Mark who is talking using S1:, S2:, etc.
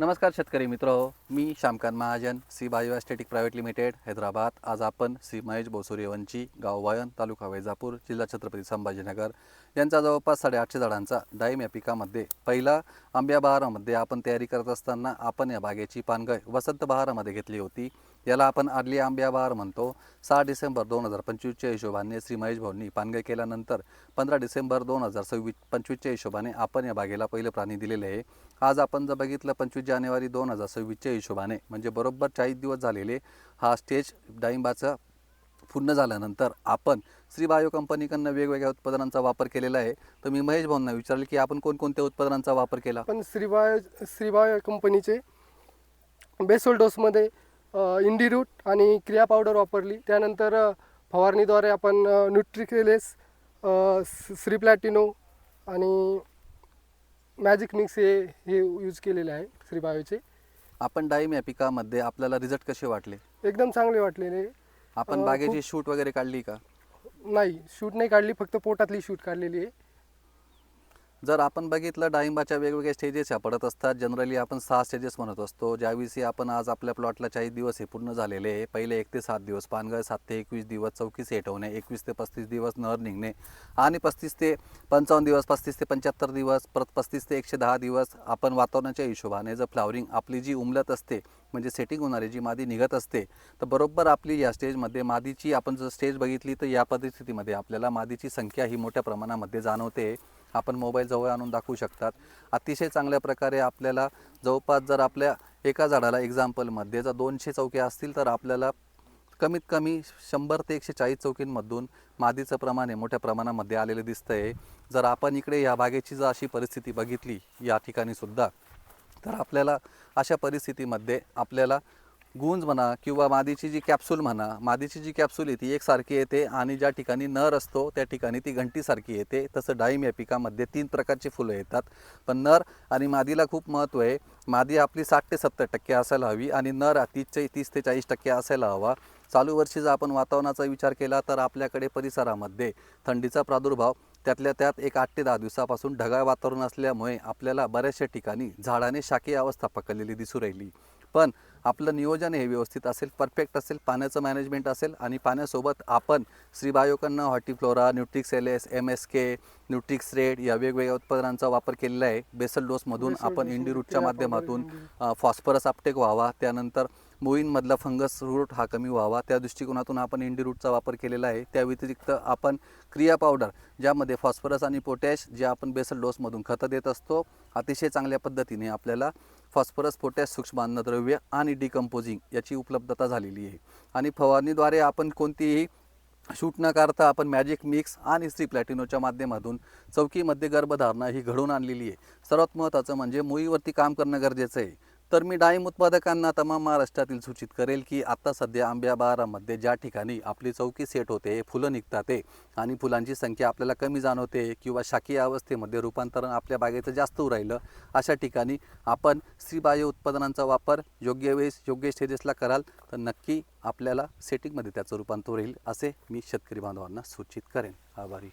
S1: नमस्कार शेतकरी मित्र मी Shyamkant Mahajan C bio static private limited Hyderabad. आज आपण श्री महेश बोसुरी वंची गाव वायन तालुका वैजापूर जिल्हा छत्रपती संभाजीनगर यांचा जवळपास साडेआठशे झाडांचा डाळिंब या पिकामध्ये पहिला आंब्या बहारामध्ये आपण तयारी करत असताना आपण या बागेची पानगय वसंत बहारामध्ये घेतली होती. याला आपण आडली आंब्या बहार म्हणतो. सहा डिसेंबर दोन हजार पंचवीसच्या हिशोबाने श्री महेश भाऊंनी पानगळ केल्यानंतर पंधरा डिसेंबर दोन हजार सव्वीस पंचवीसच्या हिशोबाने आपण या बागेला पहिलं प्राणी दिलेले आहे. आज आपण जर बघितलं पंचवीस जानेवारी दोन हजार सव्वीसच्या हिशोबाने म्हणजे बरोबर चाळीस दिवस झालेले हा स्टेज डाळिंबाचा पूर्ण झाल्यानंतर आपण श्री बायो कंपनीकडनं वेगवेगळ्या उत्पादनांचा वापर केलेला आहे. तर मी महेश भाऊंना विचारलं की आपण कोणकोणत्या उत्पादनांचा वापर केला?
S2: पण श्रीबाय श्रीबाय कंपनीचे बेसोल डोसमध्ये इंडी रूट आणि क्रिया पावडर वापरली. त्यानंतर फवारणीद्वारे आपण न्यूट्रिकेलेस श्री प्लॅटिनो आणि मॅजिक मिक्स हे हे यूज केलेले आहे श्रीबायोचे
S1: आपण डाळिंब या पिकामध्ये आपल्याला रिझल्ट कसे वाटले?
S2: एकदम चांगले वाटलेले.
S1: आपण बागेची शूट वगैरे काढली का?
S2: नाही शूट नाही काढली फक्त पोटातली शूट काढलेली आहे.
S1: जर आपण बघितलं डाळिंबाच्या वेगवेगळ्या स्टेजेस ह्या पडत असतात. जनरली आपण सहा स्टेजेस म्हणत असतो. ज्यावेळी आपण आज आपल्या प्लॉटला चाळीस दिवस हे पूर्ण झालेले आहे पहिले एक ते सात दिवस पानगळ सात ते एकवीस दिवस चौकी सेट होणे एकवीस ते पस्तीस दिवस नर निघणे आणि पस्तीस ते पंचावन्न दिवस पस्तीस ते पंच्याहत्तर दिवस परत पस्तीस ते एकशे दहा दिवस आपण वातावरणाच्या हिशोबाने जर फ्लावरिंग आपली जी उमलत असते म्हणजे सेटिंग होणारी जी मादी निघत असते तर बरोबर आपली या स्टेजमध्ये मादीची आपण जर स्टेज बघितली तर या परिस्थितीमध्ये आपल्याला मादीची संख्या ही मोठ्या प्रमाणामध्ये जाणवते. आपण मोबाईल जवळ आणून दाखवू शकतात. अतिशय चांगल्या प्रकारे आपल्याला जवळपास जर आपल्या एका झाडाला एक्झाम्पलमध्ये जर दोनशे चौक्या असतील तर आपल्याला कमीत कमी शंभर ते एकशे चाळीस चौकींमधून मादीचं प्रमाण हे मोठ्या प्रमाणामध्ये आलेलं दिसतं आहे जर आपण इकडे या बागेची जर अशी परिस्थिती बघितली या ठिकाणी सुद्धा तर आपल्याला अशा परिस्थितीमध्ये आपल्याला गुंज म्हणा किंवा मादीची जी कॅप्सूल म्हणा मादीची जी कॅप्सूल आहे ती एकसारखी येते आणि ज्या ठिकाणी नर असतो त्या ठिकाणी ती घंटीसारखी येते. तसं डाळिंब या पिकामध्ये तीन प्रकारची फुलं येतात. पण नर आणि मादीला खूप महत्त्व आहे. मादी आपली साठ ते सत्तर टक्के असायला हवी आणि नर तीसचे तीस ते चाळीस टक्के असायला हवा. चालू वर्षी जर आपण वातावरणाचा विचार केला तर आपल्याकडे परिसरामध्ये थंडीचा प्रादुर्भाव त्यातल्या त्यात एक आठ ते दहा दिवसापासून ढगाळ वातावरण असल्यामुळे आपल्याला बऱ्याचशा ठिकाणी झाडाने शाकीय अवस्था पकडलेली दिसू राहिली. पण आपलं नियोजन हे व्यवस्थित असेल परफेक्ट असेल पाण्याचं मॅनेजमेंट असेल आणि पाण्यासोबत आपण Shri बायोकडनं hortiflora nutrix L S M S K nutrix red या वेगवेगळ्या उत्पादनांचा वापर केलेला आहे. बेसल डोसमधून आपण इंडी रूटच्या माध्यमातून. फॉस्फरस अपटेक व्हावा. त्यानंतर मोईनमधला फंगस रूट हा कमी व्हावा. त्या दृष्टिकोनातून आपण इंडी रूटचा वापर केलेला आहे. त्या व्यतिरिक्त आपण क्रिया पावडर ज्यामध्ये फॉस्फरस आणि पोटॅश जे आपण बेसल डोसमधून खतं देत असतो अतिशय चांगल्या पद्धतीने आपल्याला फॉस्फरस पोटॅश सूक्ष्म अन्नद्रव्य आणि डिकम्पोजिंग याची उपलब्धता झालेली आहे. आणि फवारणीद्वारे आपण कोणतीही शूट न करता आपण मॅजिक मिक्स आणि स्त्री प्लॅटिनोच्या माध्यमातून चौकीमध्ये गर्भधारणा ही घडवून आणलेली आहे. सर्वात महत्त्वाचं म्हणजे मुईवरती काम करणं गरजेचं आहे. तर मी डाळिंब उत्पादकांना तमाम महाराष्ट्रातील सूचित करेल की आता सध्या आंब्या बारामध्ये ज्या ठिकाणी आपली चौकी सेट होते फुलं निघतात आणि फुलांची संख्या आपल्याला कमी जाणवते किंवा शाकीय अवस्थेमध्ये रूपांतरण आपल्या बागेचं जास्त होऊ राहिलं अशा ठिकाणी आपण स्त्रीबाह्य उत्पादनांचा वापर योग्य वेळेस योग्य स्टेजेसला कराल तर नक्की आपल्याला सेटिंगमध्ये त्याचं रूपांतर होईल असे मी शेतकरी बांधवांना सूचित करेन. आभारी.